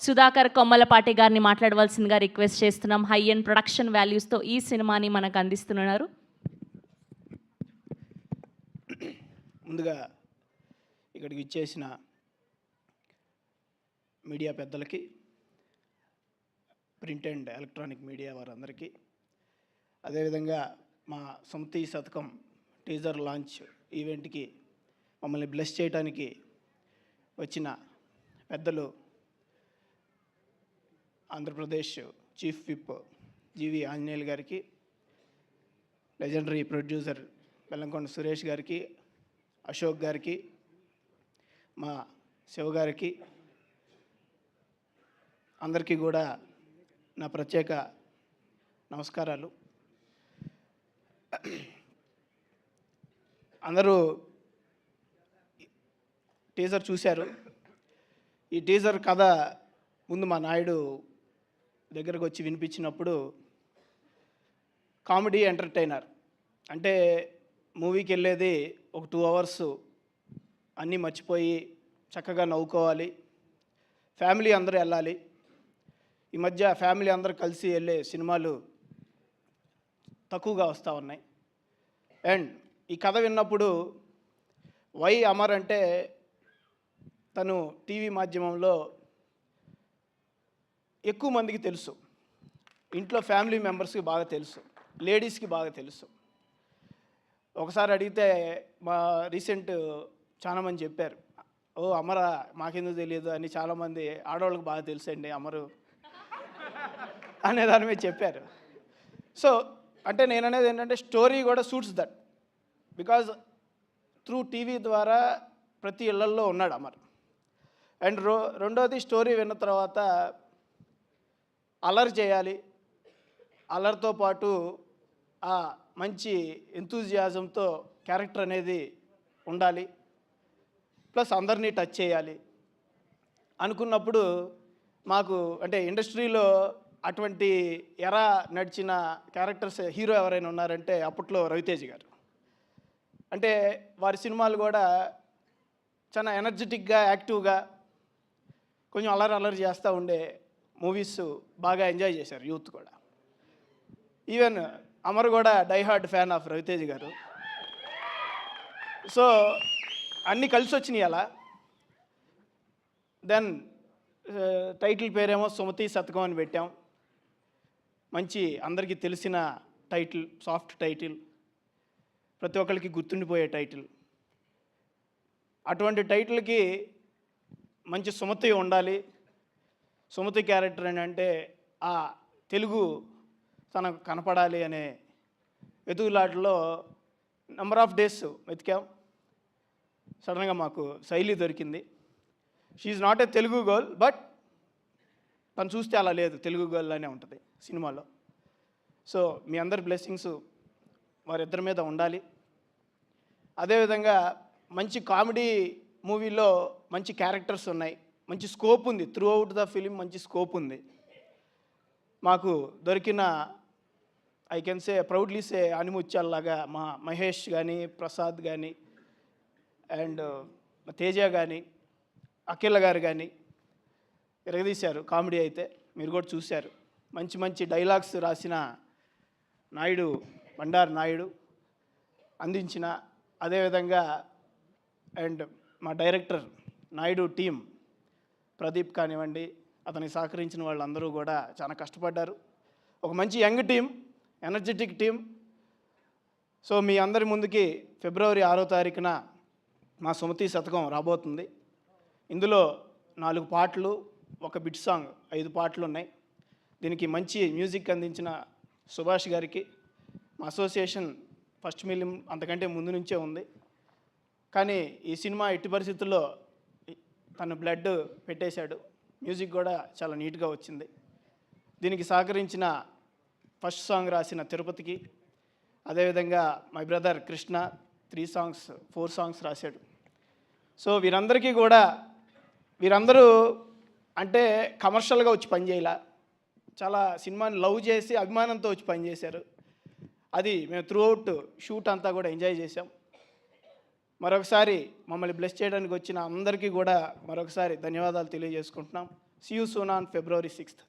సుధాకర్ కొమ్మలపాటి గారిని మాట్లాడవలసిందిగా రిక్వెస్ట్ చేస్తున్నాం. హై అండ్ ప్రొడక్షన్ వాల్యూస్తో ఈ సినిమాని మనకు అందిస్తున్నారు. ముందుగా ఇక్కడికి ఇచ్చేసిన మీడియా పెద్దలకి ప్రింట్ అండ్ ఎలక్ట్రానిక్ మీడియా వారందరికీ అదేవిధంగా మా సొంతి శతకం టీజర్ లాంచ్ ఈవెంట్కి మమ్మల్ని బ్లెస్ చేయడానికి వచ్చిన పెద్దలు Andhra Pradesh chief whip GV Anjaneyulu గారికి లెజెండరీ ప్రొడ్యూసర్ బెల్లంకొండ సురేష్ గారికి అశోక్ గారికి మా శివ గారికి అందరికీ కూడా నా ప్రత్యేక నమస్కారాలు. అందరూ టీజర్ చూశారు. ఈ టీజర్ కథ ముందు మా నాయుడు దగ్గరకు వచ్చి వినిపించినప్పుడు కామెడీ ఎంటర్టైనర్. అంటే మూవీకి వెళ్ళేది ఒక టూ అవర్స్ అన్నీ మర్చిపోయి చక్కగా నవ్వుకోవాలి. ఫ్యామిలీ అందరూ వెళ్ళాలి. ఈ మధ్య ఫ్యామిలీ అందరూ కలిసి వెళ్ళే సినిమాలు తక్కువగా వస్తూ ఉన్నాయి. అండ్ ఈ కథ విన్నప్పుడు వై అమర్ అంటే తను టీవీ మాధ్యమంలో ఎక్కువ మందికి తెలుసు. ఇంట్లో ఫ్యామిలీ మెంబర్స్కి బాగా తెలుసు. లేడీస్కి బాగా తెలుసు. ఒకసారి అడిగితే మా రీసెంట్ చాలామంది చెప్పారు. ఓ అమర మాకెందుకు తెలియదు? అని చాలామంది ఆడవాళ్ళకి బాగా తెలుసండి అమరు. అనే దాని మీద చెప్పారు. సో అంటే నేను అనేది ఏంటంటే స్టోరీ కూడా suits that. Because through TV ద్వారా ప్రతి ఇళ్ళల్లో ఉన్నాడు అమర్. అండ్ రో రెండోది స్టోరీ విన్న తర్వాత అలర్ చేయాలి. అలర్తో పాటు ఆ మంచి ఎంతూజియాజంతో క్యారెక్టర్ అనేది ఉండాలి. ప్లస్ అందరినీ టచ్ చేయాలి. అనుకున్నప్పుడు మాకు అంటే ఇండస్ట్రీలో అటువంటి ఎరా నడిచిన క్యారెక్టర్స్ హీరో ఎవరైనా ఉన్నారంటే అప్పట్లో రవితేజ్ గారు. అంటే వారి సినిమాలు కూడా చాలా ఎనర్జెటిక్గా యాక్టివ్గా కొంచెం అలర్ అలర్ చేస్తూ ఉండే మూవీస్ బాగా ఎంజాయ్ చేశారు యూత్ కూడా. ఈవెన్ అమర్ కూడా డైహార్డ్ ఫ్యాన్ ఆఫ్ రవితేజ్ గారు. సో అన్నీ కలిసి వచ్చినాయి అలా. దెన్ టైటిల్ uh, పేరేమో సుమతి శతకం అని పెట్టాం. మంచి అందరికీ తెలిసిన టైటిల్ సాఫ్ట్ టైటిల్ ప్రతి ఒక్కరికి గుర్తుండిపోయే టైటిల్ అటువంటి టైటిల్కి మంచి సుమతి ఉండాలి. సుమతి క్యారెక్టర్ ఏంటంటే ఆ తెలుగు తనకు కనపడాలి అనే వెతుకులాటలో నెంబర్ ఆఫ్ డేస్ వెతికాం. సడన్గా మాకు శైలి దొరికింది. She's not a Telugu girl but తను చూస్తే అలా లేదు. తెలుగు గర్ల్ అనే ఉంటుంది సినిమాలో. సో మీ అందరి బ్లెస్సింగ్స్ వారిద్దరి మీద ఉండాలి. అదేవిధంగా మంచి కామెడీ మూవీలో మంచి క్యారెక్టర్స్ ఉన్నాయి. మంచి స్కోప్ ఉంది. త్రూ అవుట్ ద ఫిలిం మంచి స్కోప్ ఉంది. మాకు దొరికిన I can say proudly say అనిముత్యాల్లాగా మా మహేష్ కానీ ప్రసాద్ కానీ అండ్ తేజ కానీ అఖిల గారు కానీ ఎరగదీశారు. కామెడీ అయితే మీరు కూడా చూశారు. మంచి మంచి డైలాగ్స్ రాసిన నాయుడు బండారు నాయుడు అందించిన అదేవిధంగా అండ్ మా డైరెక్టర్ నాయుడు టీం ప్రదీప్ కానివ్వండి అతనికి సహకరించిన వాళ్ళందరూ కూడా చాలా కష్టపడ్డారు. ఒక మంచి young team energetic team. So మీ అందరి ముందుకి ఫిబ్రవరి ఆరో తారీఖున మా సుమతి శతకం రాబోతుంది. ఇందులో నాలుగు పాటలు ఒక బిట్ సాంగ్ ఐదు పాటలు ఉన్నాయి. దీనికి మంచి మ్యూజిక్ అందించిన సుభాష్ గారికి మా అసోసియేషన్ ఫస్ట్ మిలియం అంతకంటే ముందు నుంచే ఉంది. కానీ ఈ సినిమా ఎట్టి పరిస్థితుల్లో తను బ్లడ్ పెట్టేశాడు. మ్యూజిక్ కూడా చాలా నీట్గా వచ్చింది. దీనికి సహకరించిన ఫస్ట్ సాంగ్ రాసిన తిరుపతికి అదేవిధంగా my brother Krishna three songs four songs రాశాడు. సో వీరందరికీ కూడా వీరందరూ అంటే కమర్షియల్గా వచ్చి పనిచేయాల చాలా సినిమాని లవ్ చేసి అభిమానంతో వచ్చి పనిచేశారు అది మేము త్రూ అవుట్ షూట్ అంతా కూడా ఎంజాయ్ చేసాం మరొకసారి మమ్మల్ని బ్లెస్ చేయడానికి వచ్చిన అందరికీ కూడా మరొకసారి ధన్యవాదాలు తెలియజేసుకుంటున్నాం. See you soon on February sixth